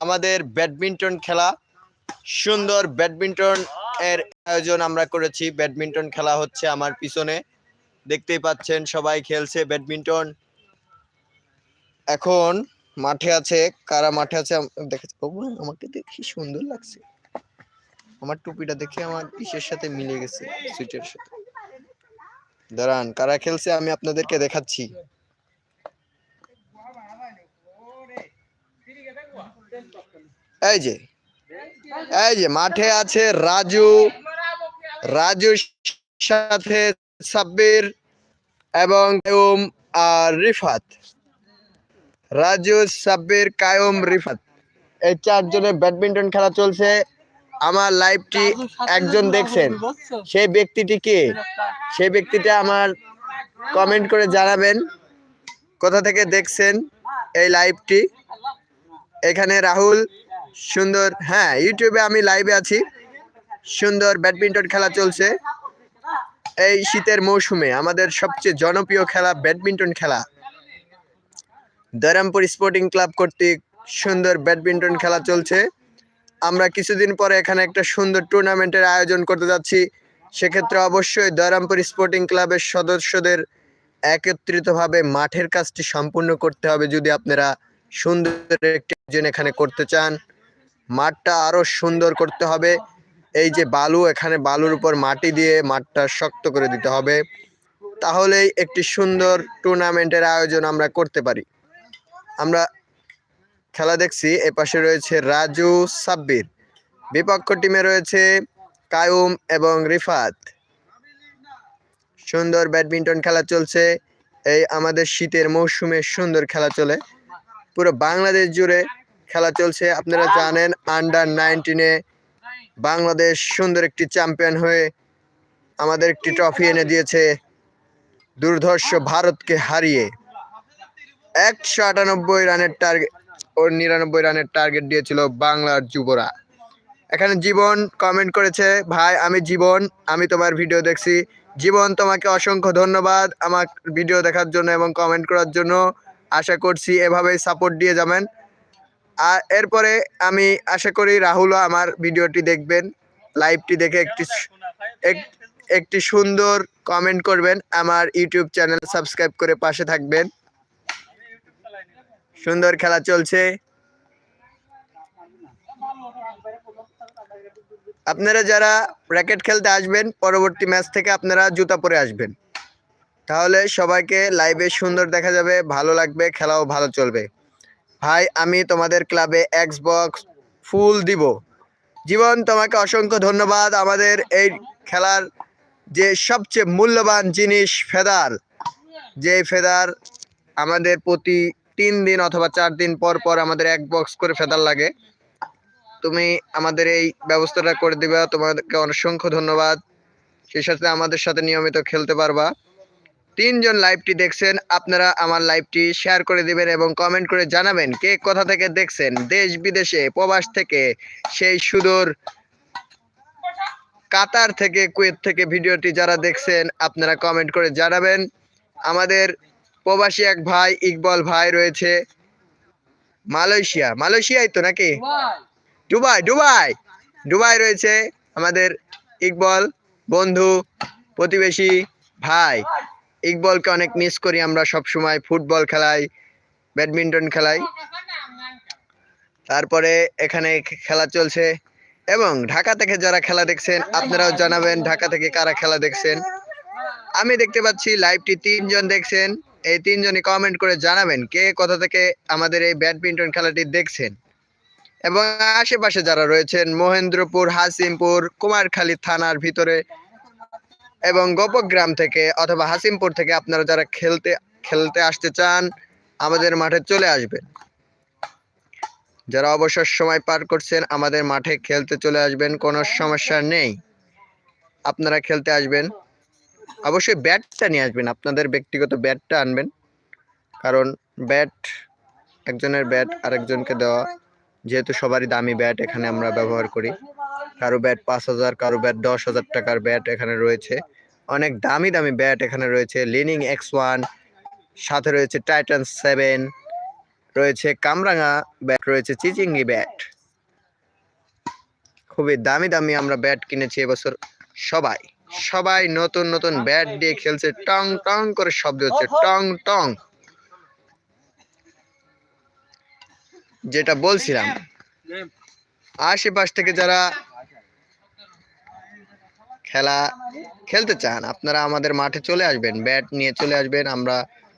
আমাদের ব্যাডমিন্টন খেলা, সুন্দর ব্যাডমিন্টন এর আয়োজন আমরা করেছি। ব্যাডমিন্টন খেলা হচ্ছে আমার পিছনে। দেখতেই পাচ্ছেন, সবাই খেলছে ব্যাডমিন্টন। এখন মাঠে আছে, কারা মাঠে আছে ও আমাকে দেখি সুন্দর লাগছে। আমার টুপিটা দেখে আমার ইসের সাথে মিলে গেছে সুইটের সাথে। দাঁড়ান, কারা খেলছে আমি আপনাদেরকে দেখাচ্ছি। এই যে এই যে মাঠে আছে রাজু রাজু সাথে সাব্বির এবং কায়ুম আর রিফাত। রাজু, সাব্বির, কায়ুম, রিফাত। এই চারজনের ব্যাডমিন্টন খেলা চলছে। আমার লাইভটি একজন দেখছেন। সেই ব্যক্তিটি কে? সেই ব্যক্তিটা আমার কমেন্ট করে জানাবেন। কোথা থেকে দেখছেন এই লাইভটি? এখানে রাহুল সুন্দর হ্যাঁ ইউটিউবে আমি লাইভে আছি। সুন্দর ব্যাডমিন্টন খেলা চলছে। এই শীতের মৌসুমে আমাদের সবচেয়ে জনপ্রিয় খেলা ব্যাডমিন্টন খেলা। দরামপুর স্পোর্টিং ক্লাব কর্তৃক সুন্দর ব্যাডমিন্টন খেলা চলছে। আমরা কিছুদিন পরে এখানে একটা সুন্দর টুর্নামেন্টের আয়োজন করতে যাচ্ছি। সেক্ষেত্রে অবশ্যই দয়রামপুর স্পোর্টিং ক্লাবের সদস্যদের একত্রিতভাবে মাঠের কাজটি সম্পূর্ণ করতে হবে। যদি আপনারা সুন্দর একটি আয়োজন এখানে করতে চান মাঠটা আরও সুন্দর করতে হবে। এই যে বালু, এখানে বালুর উপর মাটি দিয়ে মাঠটা শক্ত করে দিতে হবে। তাহলেই একটি সুন্দর টুর্নামেন্টের আয়োজন আমরা করতে পারি। আমরা খেলা দেখছি, এ পাশে রয়েছে রাজু সাব্বির। বিপক্ষ টিমে রয়েছে কায়ুম এবং রিফাত। সুন্দর ব্যাডমিন্টন খেলা চলছে। এই আমাদের শীতের মৌসুমে সুন্দর খেলা চলে। পুরো বাংলাদেশ জুড়ে খেলা চলছে। আপনারা জানেন আন্ডার নাইনটিনে বাংলাদেশ সুন্দর একটি চ্যাম্পিয়ন হয়ে আমাদের একটি ট্রফি এনে দিয়েছে। দুর্ধর্ষ ভারতকে হারিয়ে একশো আটানব্বই রানের টার্গেট ও নিরানব্বই রানের টার্গেট দিয়েছিল বাংলার যুবরা। এখানে জীবন কমেন্ট করেছে, ভাই, আমি জীবন, আমি তোমার ভিডিও দেখছি। জীবন, তোমাকে অসংখ্য ধন্যবাদ আমার ভিডিও দেখার জন্য এবং কমেন্ট করার জন্য। আশা করছি এভাবেই সাপোর্ট দিয়ে যাবেন। আর এরপরে আমি আশা করি রাহুলও আমার ভিডিওটি দেখবেন, লাইভটি দেখে একটি এক- একটি সুন্দর কমেন্ট করবেন, আমার ইউটিউব চ্যানেল সাবস্ক্রাইব করে পাশে থাকবেন। সুন্দর খেলা চলছে। আপনারা যারা র্যাকেট খেলতে আসবেন, পরবর্তী ম্যাচ থেকে আপনারা জুতা পরে আসবেন। তাহলে সবাইকে লাইভে সুন্দর দেখা যাবে, ভালো লাগবে, খেলাও ভালো চলবে। ভাই, আমি তোমাদের ক্লাবে এক্সবক্স ফুল দিব। জীবন, তোমাকে অসংখ্য ধন্যবাদ। আমাদের এই খেলার যে সবচেয়ে মূল্যবান জিনিস, ফেদার, যে ফেদার আমাদের প্রতি তিন দিন অথবা চার দিন পর পর আমাদের এক বক্স করে ফেদার লাগে। তুমি আমাদের এই ব্যবস্থাটা করে দিবা। তোমাদেরকে অসংখ্য ধন্যবাদ। সেই সাথে আমাদের সাথে নিয়মিত খেলতে পারবা। তিনজন লাইভটি দেখছেন আপনারা আমার লাইভটি শেয়ার করে দিবেন এবং কমেন্ট করে জানাবেন কে কোথা থেকে দেখছেন দেশ বিদেশে প্রবাস থেকে সেই সুদূর কাতার থেকে কুয়েত থেকে ভিডিওটি যারা দেখছেন আপনারা কমেন্ট করে জানাবেন। আমাদের প্রবাসী এক ভাই ইকবল ভাই রয়েছে মালয়েশিয়া। মালয়েশিয়াই তো নাকি? Dubai Dubai. দুবাই রয়েছে আমাদের ইকবল বন্ধু প্রতিবেশী ভাই। ইকবলকে অনেক মিস করি আমরা সব সময় ফুটবল খেলাই, ব্যাডমিন্টন খেলাই। তারপরে এখানে খেলা চলছে। এবং ঢাকা থেকে যারা খেলা দেখছেন, আপনারাও জানাবেন ঢাকা থেকে কারা খেলা দেখছেন। আমি দেখতে পাচ্ছি লাইভটি তিনজন দেখছেন। এই তিনজনই কমেন্ট করে জানাবেন কে কোথা থেকে আমাদের এই ব্যাডমিন্টন খেলাটি দেখছেন। এবং আশেপাশে যারা রয়েছেন, মহেন্দ্রপুর, হাসিমপুর, কুমারখালী থানার ভিতরে এবং গোপগ্রাম থেকে অথবা হাসিমপুর থেকে আপনারা যারা খেলতে খেলতে আসতে চান, আমাদের মাঠে চলে আসবেন। যারা অবসর সময় পার করছেন, আমাদের মাঠে খেলতে চলে আসবেন, কোনো সমস্যা নেই। আপনারা খেলতে আসবেন। অবশ্যই ব্যাটটা নিয়ে আসবেন, আপনাদের ব্যক্তিগত ব্যাটটা আনবেন। কারণ ব্যাট, একজনের ব্যাট আরেকজনকে দেওয়া, যেহেতু সবারই দামি ব্যাট এখানে আমরা ব্যবহার করি। কারও ব্যাট পাঁচ হাজার কারও ব্যাট দশ হাজার টাকার ব্যাট এখানে রয়েছে। অনেক দামি দামি ব্যাট এখানে রয়েছে। লিনিং এক্স ওয়ান সাথে রয়েছে টাইটান সেভেন রয়েছে কামরাঙা ব্যাট রয়েছে চিচিঙ্গি ব্যাট খুবই দামি দামি আমরা ব্যাট কিনেছি এবছর সবাই। সবাই নতুন নতুন ব্যাট দিয়ে খেলছে। টং টং করে শব্দ হচ্ছে। টং টং। যেটা বলছিলাম। আশেপাশ থেকে যারা খেলা খেলতে চান, আপনারা আমাদের মাঠে চলে আসবেন, ব্যাট নিয়ে চলে আসবেন, আমরা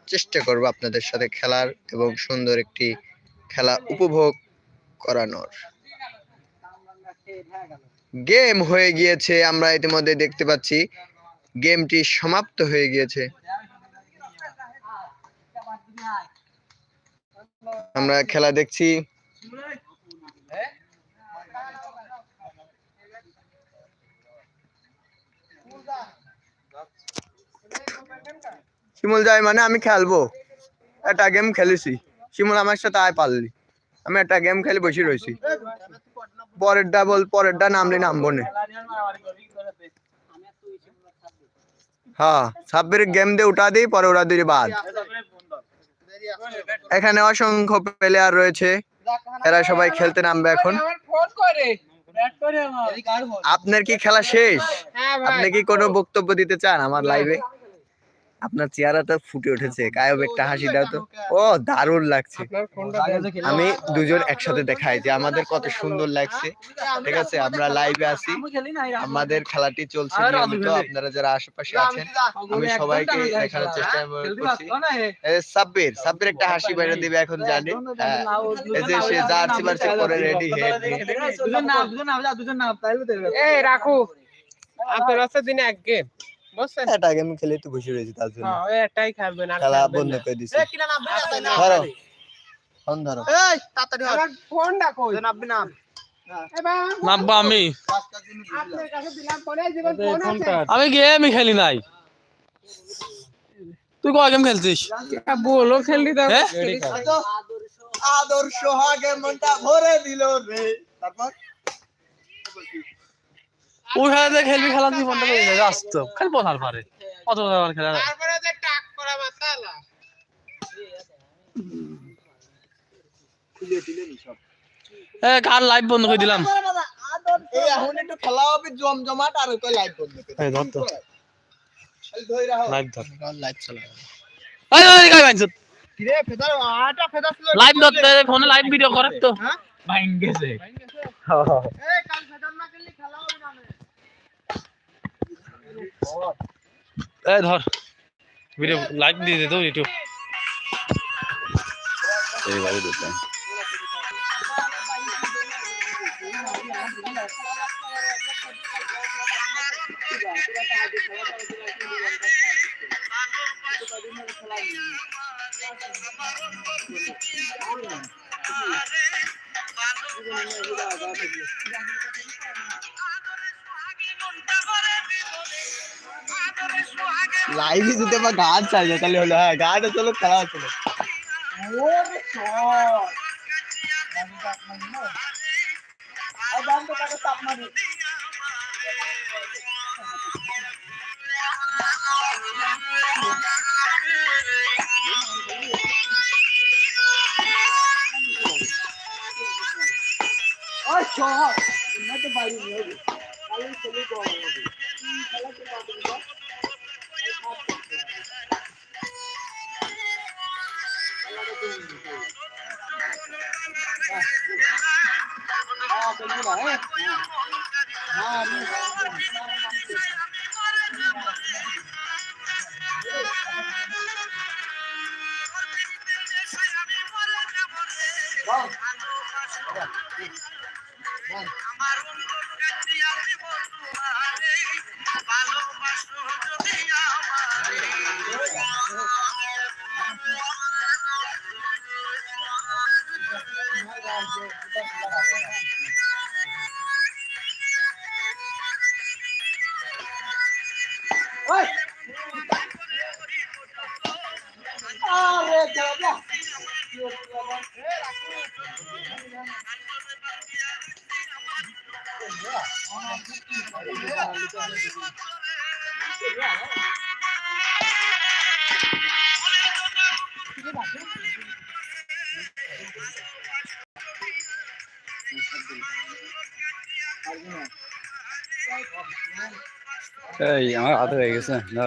চেষ্টা করব আপনাদের সাথে খেলার এবং সুন্দর একটি খেলা উপভোগ করানোর। গেম হয়ে গিয়েছে, আমরা ইতিমধ্যে দেখতে পাচ্ছি গেমটি সমাপ্ত হয়ে গিয়েছে। আমরা খেলা দেখছি। শিমুল যাই মানে আমি খেলব। একটা গেম খেলেছি। শিমুল আমার সাথে আয় পারলি। আমি একটা গেম খেলে বসে রয়েছি পরেরটা বল পরেরটা নামলে নামবো না। হ্যাঁ ছাব্বির গেম দিয়ে উঠা দিই পরে ওরা দিয়ে বাদ। এখানে অসংখ্য প্লেয়ার রয়েছে। এরা সবাই খেলতে নামবে এখন। আপনার কি খেলা শেষ? আপনি কি কোনো বক্তব্য দিতে চান আমার লাইভে আপনার চেহারাটা ফুটে উঠেছে কায়ব একটা হাসি দাও তো ও দারুণ লাগছে আমি দুজন একসাথে দেখাই যে আমাদের কত সুন্দর লাগছে ঠিক আছে আমরা লাইভে আছি আমাদের খেলাটি চলছে নিয়মিত আপনারা যারা আশেপাশে আছেন আমি সবাইকে দেখানোর চেষ্টা করছি এ, সাব্বির সাব্বির একটা হাসি বাইরে দিবে এখন জানি হ্যাঁ এই যে সে জার্সি বার্সি পরে রেডি হেড এই রাখো আপনার আছে দিনে এক গেম বুঝছেন এটা গেম খেলে তো বসে রয়েছে তার জন্য। হ্যাঁ ওই একটাই খাবেন আর খেলা বন্ধ না। করে দিছে। ধরো। ফোন ধরো। আমার ফোনটা কই নামবো আমি। আপনার কাছে দিলাম পরে জীবন আমি গেমই খেলি নাই। তুই কয় গেম খেলছিস? বলো খেললি তো হ্যাঁ? আদর্শ হাগে মনটা ভরে দিল রে। তারপর? ওই খেলাতে খেলবি খেলা বলার পারে। অত বলার করা লাইভ বন্ধ করে দিলাম? এই এখন একটু খেলা হবে জমজমাট আর ওই লাইভ বন্ধ করে এই ধর তো। খালি ধরে রাখো। লাইভ ধর। লাইভ চালা। এই এই গাই কিরে ফেদার আটা ফেদার লাইভ ধর ফোনে লাইভ ভিডিও করে তো। ভাঙ গেছে এই কাল ফেদার না খেললি খেলা হবে না এই ধর ভিডিও লাইভ দিয়ে দে তো ইউটিউব এইভাবে দিতাম लाइव ही सुते पर गाद साल जो चले होला गाद चलो खड़ा हाँ, चलो वो रे शॉट अदान तो तो बारी नहीं होगी। अरे चलो तो होगी। Wow. এই আমার হাতে হয়ে গেছে না